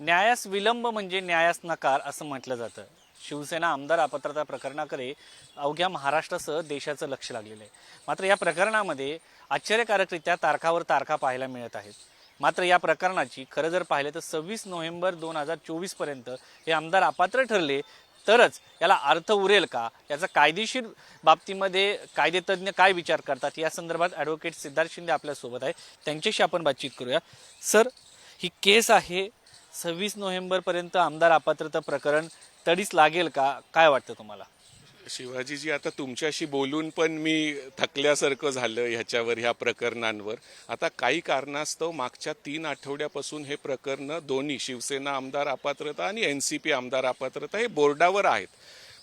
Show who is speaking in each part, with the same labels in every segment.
Speaker 1: न्यायास विलंब म्हणजे न्यायास नकार असं म्हटलं जातं. शिवसेना आमदार अपात्रता प्रकरणाकडे अवघ्या महाराष्ट्रासह देशाचं लक्ष लागलेलं आहे. मात्र या प्रकरणामध्ये आश्चर्यकारकरित्या तारखावर तारखा पाहायला मिळत आहेत. मात्र या प्रकरणाची खरं जर पाहिलं तर सव्वीस नोव्हेंबर दोन हजार चोवीसपर्यंत हे आमदार अपात्र ठरले तरच याला अर्थ उरेल का? याचा कायदेशीर बाबतीमध्ये कायदेतज्ञ काय विचार करतात? या संदर्भात ॲडव्होकेट सिद्धार्थ शिंदे आपल्यासोबत आहे त्यांच्याशी आपण बातचीत करूया. सर ही केस आहे सव्वीस नोव्हेंबरपर्यंत आमदार अपात्रता प्रकरण तडीच लागेल का? काय वाटतं तुम्हाला?
Speaker 2: शिवाजीजी आता तुमच्याशी बोलून पण मी थकल्यासारखं झालं ह्याच्यावर ह्या प्रकरणांवर. आता काही कारणास्तव मागच्या तीन आठवड्यापासून हे प्रकरण दोन्ही शिवसेना आमदार अपात्रता आणि एन सी पी आमदार अपात्रता हे बोर्डावर आहेत.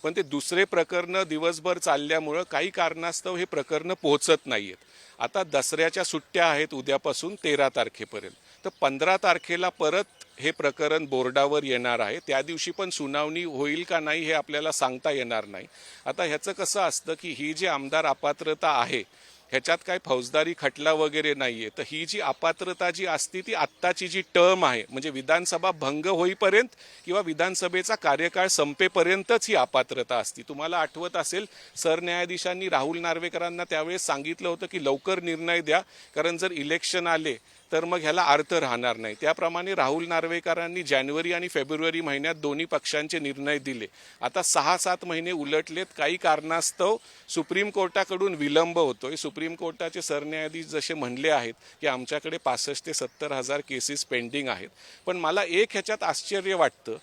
Speaker 2: पण ते दुसरे प्रकरण दिवसभर चालल्यामुळं काही कारणास्तव हे प्रकरण पोहोचत आहेत आता दसऱ्याच्या सुट्ट्या आहेत उद्यापासून तेरा तारखेपर्यंत. तर पंधरा तारखेला परत हे प्रकरण बोर्डावर येणार आहे. त्या दिवशी पण सुनावणी होईल का नाही हे आपल्याला सांगता येणार नाही. आता ह्याचं कसं असतं की ही जी आमदार अपात्रता आहे ह्याच्यात काय फौजदारी खटला वगैरे नाहीये. तर ही जी अपात्रता जी असती ती आत्ताची जी टर्म आहे म्हणजे विधानसभा भंग होईपर्यंत किंवा विधानसभेचा कार्यकाळ संपेपर्यंतच ही अपात्रता असती. तुम्हाला आठवत असेल सरन्यायाधीशांनी राहुल नार्वेकरांना त्यावेळेस सांगितलं होतं की लवकर निर्णय द्या कारण जर इलेक्शन आले तर मग ह्याला अर्थ राहणार नाही. त्याप्रमाणे राहुल नार्वेकरांनी जानेवारी आणि फेब्रुवारी महिन्यात दोन्ही पक्षांचे निर्णय दिले. आता सहा सात महिने उलटलेत काही कारणास्तव सुप्रीम कोर्टाकडून विलंब होतोय. सुप्रीम कोर्टाचे सरन्यायाधीश जसे म्हणले आहेत की आमच्याकडे पासष्ट ते सत्तर हजार केसेस पेंडिंग आहेत. पण मला एक ह्याच्यात आश्चर्य वाटतं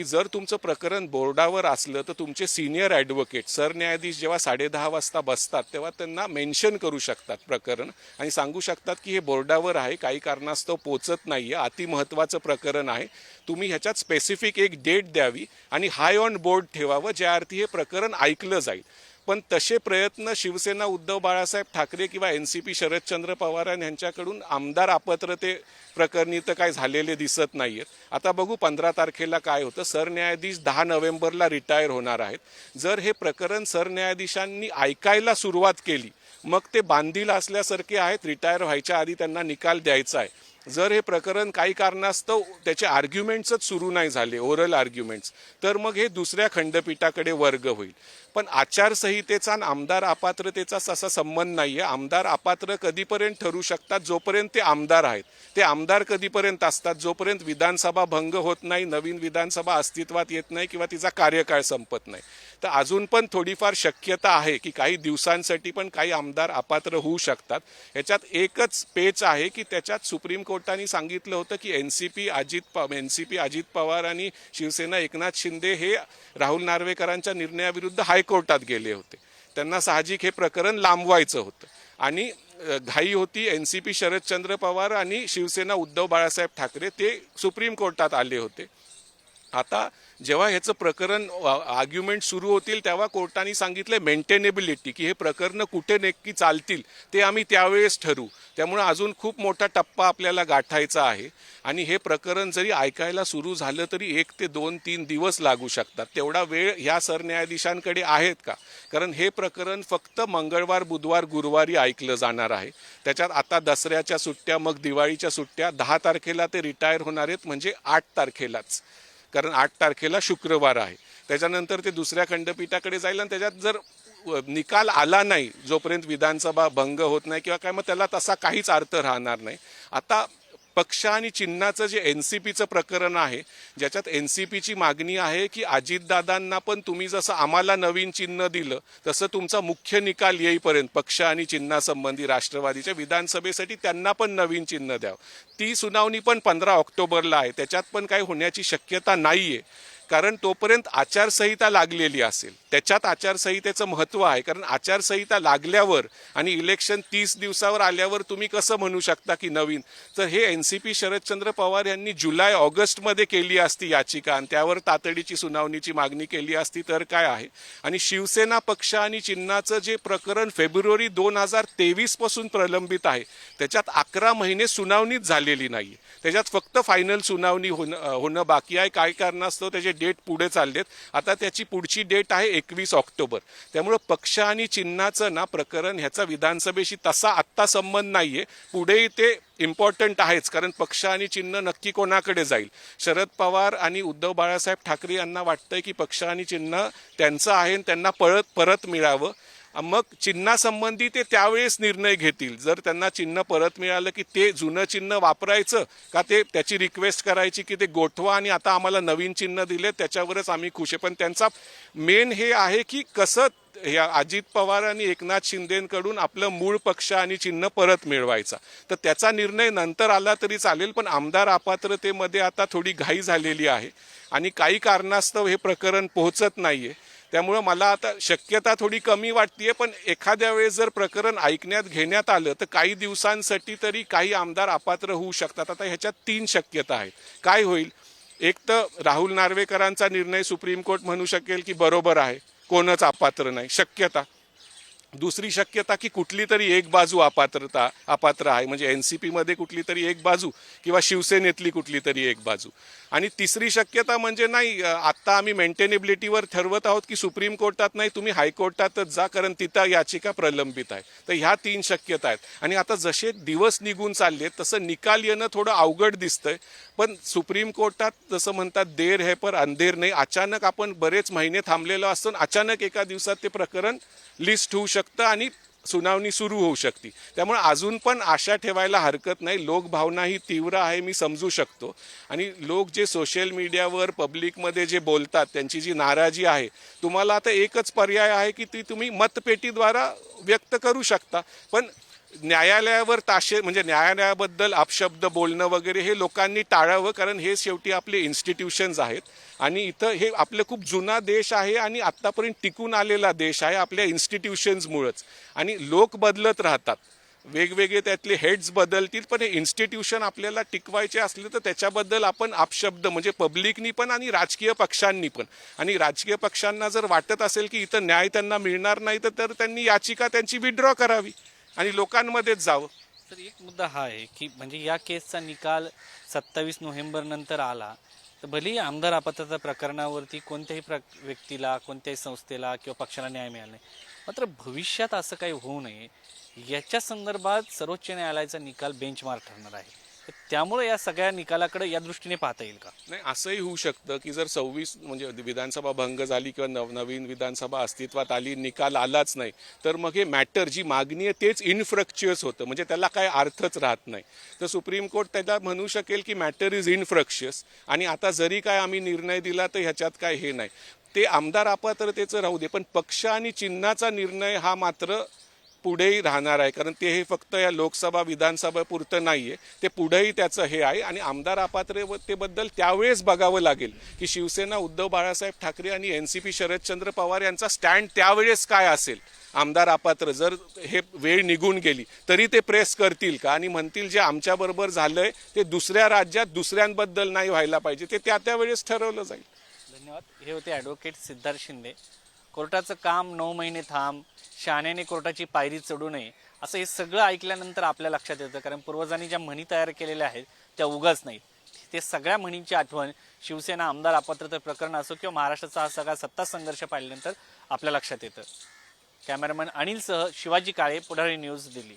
Speaker 2: की जर तुमचं प्रकरण बोर्डावर असलं तर तुमचे सिनियर ॲडव्होकेट सरन्यायाधीश जेव्हा साडेदहा वाजता बसतात तेव्हा त्यांना मेन्शन करू शकतात प्रकरण आणि सांगू शकतात की हे बोर्डावर आहे काही कारणास्तव पोचत नाही आहे अतिमहत्त्वाचं प्रकरण आहे. तुम्ही ह्याच्यात स्पेसिफिक एक डेट द्यावी आणि हाय ऑन बोर्ड ठेवावं ज्या अर्थी हे प्रकरण ऐकलं जाईल. पण तसे प्रयत्न शिवसेना उद्धव बाळासाहेब ठाकरे किंवा N C P Sharadchandra Pawar यांच्याकडून आमदार अपात्रते प्रकरणी तर काय झालेले दिसत नाही आहेत आता बघू पंधरा तारखेला काय होतं. सरन्यायाधीश दहा नोव्हेंबरला रिटायर होणार आहेत. जर हे प्रकरण सरन्यायाधीशांनी ऐकायला सुरुवात केली मग ते बांधील असल्यासारखे आहेत. रिटायर व्हायच्या आधी त्यांना निकाल द्यायचा आहे. जर हे प्रकरण काही कारणास्तव त्याचे आर्ग्युमेंट्सच सुरू नाही झाले ओरल आर्ग्युमेंट्स तर मग हे दुसऱ्या खंडपीठाकडे वर्ग होईल. पण आचारसंहितेचा आणि आमदार अपात्रतेचा असा संबंध नाहीये. आमदार अपात्र कधीपर्यंत ठरू शकतात? जोपर्यंत ते आमदार आहेत. ते आमदार कधीपर्यंत असतात? जोपर्यंत विधानसभा भंग होत नाही नवीन विधानसभा अस्तित्वात येत नाही किंवा तिचा कार्यकाळ संपत नाही. तर अजून पण थोडीफार शक्यता आहे की काही दिवसांसाठी पण काही आमदार अपात्र होऊ शकतात. ह्याच्यात एकच पेच आहे की त्याच्यात सुप्रीम कोर्टाने सांगितलं होतं की N C P Ajit N C P Ajit Pawar आणि शिवसेना एकनाथ शिंदे हे राहुल नार्वेकरांच्या निर्णयाविरुद्ध हायकोर्टात गेले होते. त्यांना साहजिक हे प्रकरण लांबवायचं होतं. आणि घाई होती N C P Sharadchandra Pawar आणि शिवसेना उद्धव बाळासाहेब ठाकरे. ते सुप्रीम कोर्टात आले होते. आता जेव्हा ह्याचं प्रकरण आर्ग्युमेंट सुरू होतील तेव्हा कोर्टाने सांगितलं मेंटेनेबिलिटी की हे प्रकरण कुठे नक्की चालतील ते आम्ही त्यावेळेस ठरू त्यामुळे अजून खूप मोठा टप्पा आपल्याला गाठायचा आहे. आणि हे प्रकरण जरी ऐकायला सुरू झालं तरी एक ते दोन तीन दिवस लागू शकतात. तेवढा वेळ ह्या सरन्यायाधीशांकडे आहेत का? कारण हे प्रकरण फक्त मंगळवार बुधवार गुरुवारी ऐकलं जाणार आहे. त्याच्यात आता दसऱ्याच्या सुट्ट्या मग दिवाळीच्या सुट्ट्या दहा तारखेला ते रिटायर होणार आहेत म्हणजे आठ तारखेलाच. कारण आठ तारखेला शुक्रवार आहे. त्याच्यानंतर ते दुसऱ्या खंडपीठाकडे जाईल आणि त्याच्यात जर निकाल आला नाही जोपर्यंत विधानसभा भंग होत नाही किंवा काय मग त्याला तसा काहीच अर्थ राहणार नाही. आता पक्ष आणि चिन्हाचं जे एन सी पीचं प्रकरण आहे ज्याच्यात एन सी पीची मागणी आहे की अजितदादांना पण तुम्ही जसं आम्हाला नवीन चिन्ह दिलं तसं तुमचा मुख्य निकाल येईपर्यंत पक्ष आणि चिन्हासंबंधी राष्ट्रवादीच्या विधानसभेसाठी त्यांना पण नवीन चिन्ह द्यावं. ती सुनावणी पण पंधरा ऑक्टोबरला आहे त्याच्यात पण काही होण्याची शक्यता नाहीये. कारण तोपर्यंत आचारसंहिता लागलेली असेल. त्याच्यात आचारसंहितेचं महत्त्व आहे. कारण आचारसंहिता लागल्यावर आणि इलेक्शन तीस दिवसावर आल्यावर तुम्ही कसं म्हणू शकता की नवीन? तर हे N C P Sharadchandra Pawar यांनी जुलै ऑगस्टमध्ये केली असती याचिका आणि त्यावर तातडीची सुनावणीची मागणी केली असती तर काय आहे? आणि शिवसेना पक्ष आणि चिन्हाचं जे प्रकरण फेब्रुवारी दोन हजार तेवीसपासून प्रलंबित आहे त्याच्यात अकरा महिने सुनावणीच झालेली नाही त्याच्यात फक्त फायनल सुनावणी होणं होणं बाकी आहे. काय कारणास्तव त्याचे डेट पुढे चाललेत. आता त्याची पुढची डेट आहे एकवीस ऑक्टोबर. त्यामुळं पक्ष आणि चिन्हाचं ना प्रकरण ह्याचा विधानसभेशी तसा आत्ता संबंध नाहीये. पुढेही ते इम्पॉर्टंट आहेच कारण पक्ष आणि चिन्ह नक्की कोणाकडे जाईल? शरद पवार आणि उद्धव बाळासाहेब ठाकरे यांना वाटतंय की पक्ष आणि चिन्ह त्यांचं आहे आणि त्यांना परत परत मिळावं. मग चिन्हासंबंधी ते त्यावेळेस निर्णय घेतील. जर त्यांना चिन्ह परत मिळालं की ते जुनं चिन्ह वापरायचं का ते त्याची रिक्वेस्ट करायची की ते गोठवा आणि आता आम्हाला नवीन चिन्ह दिले त्याच्यावरच आम्ही खुश आहे. पण त्यांचा मेन हे आहे की कसं या अजित पवार आणि एकनाथ शिंदेकडून आपलं मूळ पक्ष आणि चिन्ह परत मिळवायचा. तर त्याचा निर्णय नंतर आला तरी चालेल पण आमदार अपात्रतेमध्ये आता थोडी घाई झालेली आहे. आणि काही कारणास्तव हे प्रकरण पोहोचत नाही आहे त्यामुळं मला आता शक्यता थोडी कमी वाटते पण एखाद्या वेळेस जर प्रकरण ऐकण्यात घेण्यात आलं तर काही दिवसांसाठी तरी काही आमदार अपात्र होऊ शकतात. आता ह्याच्यात तीन शक्यता आहेत. काय होईल? एक तर राहुल नार्वेकरांचा निर्णय सुप्रीम कोर्ट म्हणू शकेल की बरोबर आहे. कोणच अपात्र नाही. शक्यता. दुसरी शक्यता की कुठली तरी एक बाजू अपात्रता अपात्र आहे. म्हणजे एन सी पीमध्ये कुठली तरी एक बाजू किंवा शिवसेनेतली कुठली तरी एक बाजू. आणि तिसरी शक्यता म्हणजे नाही आत्ता आम्ही मेंटेनेबिलिटीवर ठरवत आहोत की सुप्रीम कोर्टात नाही तुम्ही हायकोर्टातच जा कारण तिथं याचिका प्रलंबित आहे. तर ह्या तीन शक्यता आहेत. आणि आता जसे दिवस निघून चालले तसं निकाल येणं थोडं अवघड दिसतंय. पण सुप्रीम कोर्टात जसं म्हणतात देर है पर अंधेर नाही. अचानक आपण बरेच महिने थांबलेलो असतो अचानक एका दिवसात ते प्रकरण लिस्ट होऊ शकतं आणि सुनावणी सुरू होऊ शकते. त्यामुळे अजून पण आशा ठेवायला हरकत नाही. लोकभावना ही तीव्र आहे मी समजू शकतो. आणि लोक जे सोशल मीडियावर पब्लिकमध्ये जे बोलतात त्यांची जी नाराजी आहे तुम्हाला आता एकच पर्याय आहे की ती तुम्ही मतपेटीद्वारा व्यक्त करू शकता. पण न्यायालयावर ताशे म्हणजे न्यायालयाबद्दल अपशब्द बोलणं वगैरे हे लोकांनी टाळावं कारण हे शेवटी आपले इन्स्टिट्यूशन्स आहेत. आणि इथं हे आपलं खूप जुना देश आहे आणि आत्तापर्यंत टिकून आलेला देश आहे आपल्या इन्स्टिट्यूशन्समुळंच आणि लोक बदलत राहतात. वेगवेगळे त्यातले हेड्स बदलतील पण हे इन्स्टिट्यूशन आपल्याला टिकवायचे असले तर त्याच्याबद्दल आपण अपशब्द म्हणजे पब्लिकनी पण आणि राजकीय पक्षांनी पण. आणि राजकीय पक्षांना जर वाटत असेल की इथं न्याय त्यांना मिळणार नाही तर तर त्यांनी याचिका त्यांची विड्रॉ करावी. आणि लोकांमध्येच जावं.
Speaker 1: तर एक मुद्दा हा आहे की म्हणजे या केसचा निकाल सत्तावीस नोव्हेंबर नंतर आला तर भलेही आमदार अपात्रता प्रकरणावरती कोणत्याही प्र व्यक्तीला कोणत्याही संस्थेला किंवा पक्षाला न्याय मिळाला नाही. मात्र भविष्यात असं काही होऊ नये याच्या संदर्भात सर्वोच्च न्यायालयाचा निकाल बेंचमार्क ठरणार आहे. तर त्यामुळे या सगळ्या निकालाकडे या दृष्टीने पाहता येईल का?
Speaker 2: नाही असंही होऊ शकतं की जर सव्वीस म्हणजे विधानसभा भंग झाली किंवा नव नवीन विधानसभा अस्तित्वात आली निकाल आलाच नाही तर मग हे मॅटर जी मागणी आहे तेच इनफ्रक्च्युअस होतं म्हणजे त्याला काय अर्थच राहत नाही. तर सुप्रीम कोर्ट त्याला म्हणू शकेल की मॅटर इज इनफ्रक्च्युअस आणि आता जरी काय आम्ही निर्णय दिला तर ह्याच्यात काय हे नाही. ते आमदार अपात्रतेचं राहू दे पण पक्ष आणि चिन्हाचा निर्णय हा मात्र पुढेही राहणार आहे. कारण ते हे फक्त या लोकसभा विधानसभा पुरतं नाही आहे ते पुढेही त्याचं हे आहे. आणि आमदार अपात्रतेबद्दल त्यावेळेस बघावं लागेल की शिवसेना उद्धव बाळासाहेब ठाकरे आणि N C P Sharadchandra Pawar यांचा स्टँड त्यावेळेस काय असेल? आमदार अपात्र जर हे वेळ निघून गेली तरी ते प्रेस करतील का? आणि म्हणतील जे आमच्याबरोबर झालंय ते दुसऱ्या राज्यात दुसऱ्यांबद्दल नाही व्हायला पाहिजे. ते त्या त्यावेळेस ठरवलं जाईल.
Speaker 1: धन्यवाद. हे होते ॲडव्होकेट सिद्धार्थ शिंदे. कोर्टाचं काम नऊ महिने थांब शहाण्याने कोर्टाची पायरी चढू नये असं हे सगळं ऐकल्यानंतर आपल्या लक्षात येतं. कारण पूर्वजांनी ज्या म्हणी तयार केलेल्या आहेत त्या उगाच नाहीत. ते सगळ्या म्हणींची आठवण शिवसेना आमदार अपात्रता प्रकरण असो किंवा महाराष्ट्राचा हा सगळा सत्ता संघर्ष पाहिल्यानंतर आपल्या लक्षात येतं. कॅमेरामॅन अनिलसह शिवाजी काळे पुढारी न्यूज दिल्ली.